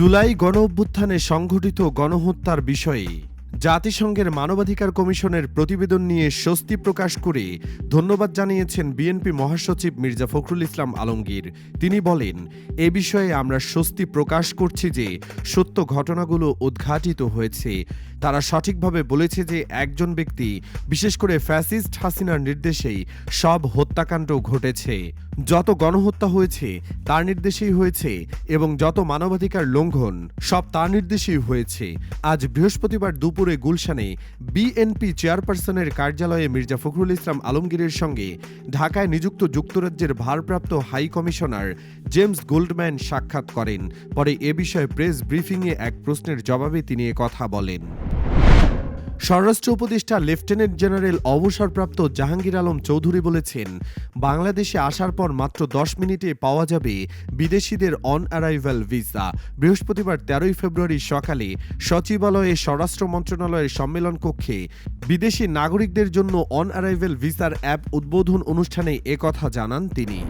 জুলাই গণ অভ্যুত্থানে সংঘটিত গণহত্যার বিষয়ে জাতিসংঘের মানবাধিকার কমিশনের প্রতিবেদন নিয়ে স্বস্তি প্রকাশ করে ধন্যবাদ জানিয়েছেন বিএনপি মহাসচিব মির্জা ফখরুল ইসলাম আলমগীর। তিনি বলেন, এ বিষয়ে আমরা স্বস্তি প্রকাশ করছি যে সত্য ঘটনাগুলো উদ্ঘাটিত হয়েছে। তারা সঠিকভাবে বলেছে যে একজন ব্যক্তি, বিশেষ করে ফ্যাসিস্ট হাসিনার নির্দেশেই সব হত্যাকাণ্ড ঘটেছে। যত গণহত্যা হয়েছে, তার নির্দেশেই হয়েছে এবং যত মানবাধিকার লঙ্ঘন, সব তার নির্দেশেই হয়েছে। আজ বৃহস্পতিবার দুপুরে গুলশানে বিএনপি চেয়ারপারসনের কার্যালয়ে মির্জা ফখরুল ইসলাম আলমগীরের সঙ্গে ঢাকায় নিযুক্ত যুক্তরাজ্যের ভারপ্রাপ্ত হাই কমিশনার জেমস গোল্ডম্যান সাক্ষাৎ করেন। পরে এ বিষয়ে প্রেস ব্রিফিংয়ে এক প্রশ্নের জবাবে তিনি কথা বলেন। স্বরাষ্ট্র উপদেষ্টা লেফটেন্যান্ট জেনারেল অবসরপ্রাপ্ত জাহাঙ্গীর আলম চৌধুরী বলেছেন, বাংলাদেশে আসার পর মাত্র দশ মিনিটে পাওয়া যাবে বিদেশিদের অন অ্যারাইভাল ভিসা। বৃহস্পতিবার তেরোই ফেব্রুয়ারি সকালে সচিবালয়ে স্বরাষ্ট্র মন্ত্রণালয়ের সম্মেলন কক্ষে বিদেশি নাগরিকদের জন্য অন অ্যারাইভাল ভিসার অ্যাপ উদ্বোধন অনুষ্ঠানে একথা জানান তিনি।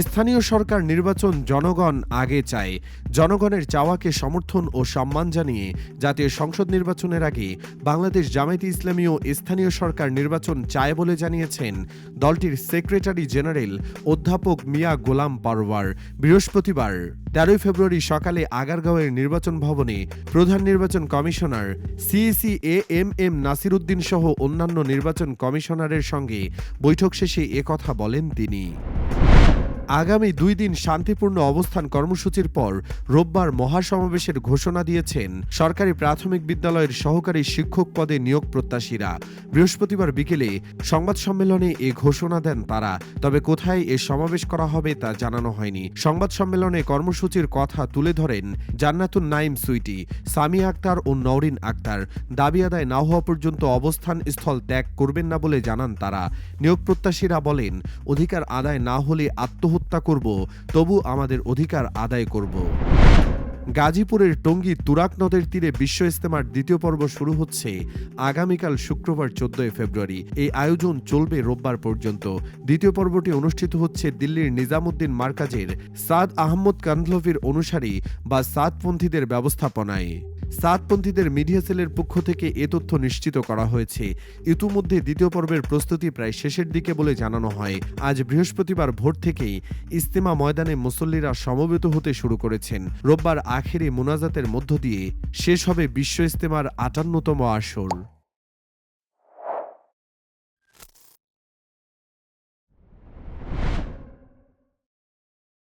স্থানীয় সরকার নির্বাচন জনগণ আগে চায়। জনগণের চাওয়াকে সমর্থন ও সম্মান জানিয়ে জাতীয় সংসদ নির্বাচনের আগে বাংলাদেশ জামায়াতে ইসলামী ও স্থানীয় সরকার নির্বাচন চায় বলে জানিয়েছেন দলটির সেক্রেটারি জেনারেল অধ্যাপক মিয়া গোলাম পারওয়ার বৃহস্পতিবার, তেরোই ফেব্রুয়ারি সকালে আগারগাঁওয়ের নির্বাচন ভবনে প্রধান নির্বাচন commissioner CEC A M M Nasir Uddin সহ অন্যান্য নির্বাচন কমিশনারের সঙ্গে বৈঠক শেষে একথা বলেন তিনি। আগামী দুই দিন শান্তিপূর্ণ অবস্থান কর্মসূচির পর রোববার মহাসমাবেশের ঘোষণা দিয়েছেন সরকারি প্রাথমিক বিদ্যালয়ের সহকারী শিক্ষক পদে নিয়োগ প্রত্যাশীরা। বৃহস্পতিবার বিকেলে সংবাদ সম্মেলনে এ ঘোষণা দেন তারা। তবে কোথায় এ সমাবেশ করা হবে তা জানানো হয়নি। সংবাদ সম্মেলনে কর্মসূচির কথা তুলে ধরেন জান্নাতুন নাইম সুইটি সামি আক্তার ও নওরিন আক্তার। দাবি আদায় না হওয়া পর্যন্ত অবস্থান স্থল ত্যাগ করবেন না বলে জানান তারা। নিয়োগ প্রত্যাশীরা বলেন, অধিকার আদায় না হলে আত্মহত্যা করব, তবু আমাদের অধিকার আদায় করব। গাজীপুরের টঙ্গী তুরাক নদের তীরে বিশ্ব ইস্তেমার দ্বিতীয় পর্ব শুরু হচ্ছে আগামীকাল শুক্রবার চোদ্দই ফেব্রুয়ারি। এই আয়োজন চলবে রোববার পর্যন্ত। দ্বিতীয় পর্বটি অনুষ্ঠিত হচ্ছে দিল্লির নিজামুদ্দিন মার্কাজের সাদ আহমদ কান্দলভির অনুসারী বা সাদপন্থীদের ব্যবস্থাপনায়। সাতপন্থীদের মিডিয়া সেলের পক্ষ থেকে এ তথ্য নিশ্চিত করা হয়েছে। ইতিমধ্যে দ্বিতীয় পর্বের প্রস্তুতি প্রায় শেষের দিকে বলে জানানো হয়। আজ বৃহস্পতিবার ভোর থেকেই ইস্তেমা ময়দানে মুসল্লিরা সমবেত হতে শুরু করেছেন। রোববার আখেরি মোনাজাতের মধ্য দিয়ে শেষ হবে বিশ্ব ইস্তেমার আটান্নতম আসর।